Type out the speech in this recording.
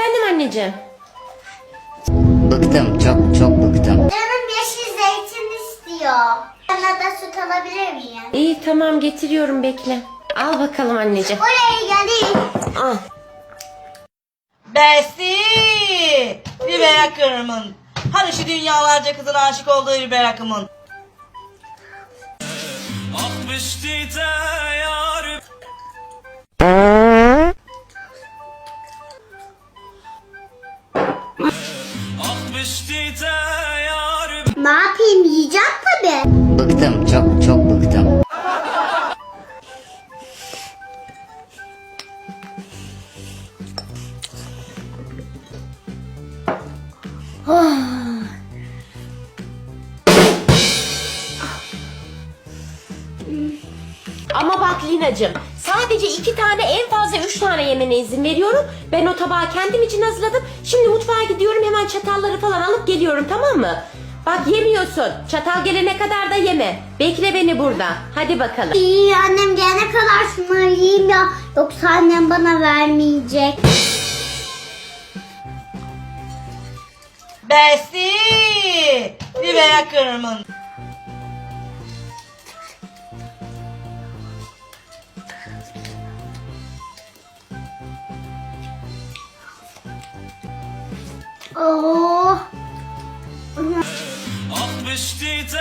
anneciğim? Bıktım çok çok bıktım. Canım yeşil zeytin istiyor. Bana da süt alabilir miyim? İyi tamam getiriyorum bekle. Al bakalım anneciğim. Oraya gelin. Al. Besi! Biber akımın. Hani şu dünyalarca kızın aşık olduğu biber akımın. Ne yapayım yiyeceğim tabii. Bıktım çok çok bıktım. Ama bak Lina'cığım sadece iki tane en fazla üç tane yemene izin veriyorum. Ben o tabağı kendim için hazırladım. Şimdi mutfağa gidiyorum hemen çatalları falan alıp geliyorum tamam mı? Bak yemiyorsun. Çatal gelene kadar da yeme. Bekle beni burada. Hadi bakalım. İyi annem gelene kadar şunları yiyeyim ya. Yoksa annem bana vermeyecek. Besi! Biber akımın. Oh. Besteht